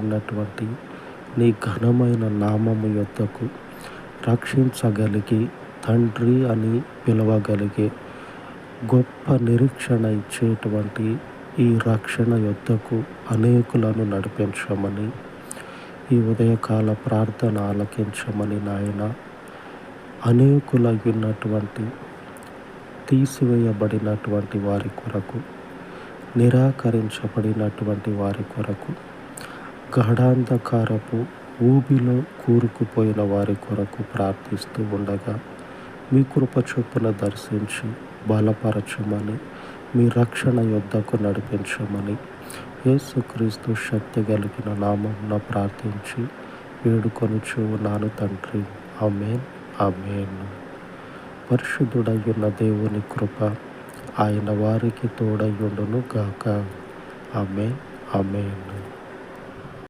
ఉన్నటువంటి నీ ఘనమైన నామము యొద్దకు రక్షించగలిగి తండ్రి అని పిలవగలిగే గొప్ప నిరీక్షణ ఇచ్చేటువంటి ఈ రక్షణ యొద్దకు అనేకులను నడిపించమని ఈ ఉదయకాల ప్రార్థన ఆలకించమని నాయన అనేకులైనటువంటి తీసివేయబడినటువంటి వారి కొరకు నిరాకరించబడినటువంటి వారి కొరకు గాఢాంధకారపు ఊబిలో కూరుకుపోయిన వారి కొరకు ప్రార్థిస్తూ ఉండగా మీ కృప చొప్పున దర్శించి బలపరచమని మీ రక్షణ యుద్ధకు నడిపించమని యేసుక్రీస్తు శక్తి కలిగిన నామం ప్రార్థించి వేడుకొనుచు నాను తండ్రి. అమేన్ అమేన్ పరిశుద్ధుడయ్యున్న దేవుని కృప ఆయన వారికి తోడయ్యుండును గాక. అమేన్ అమేన్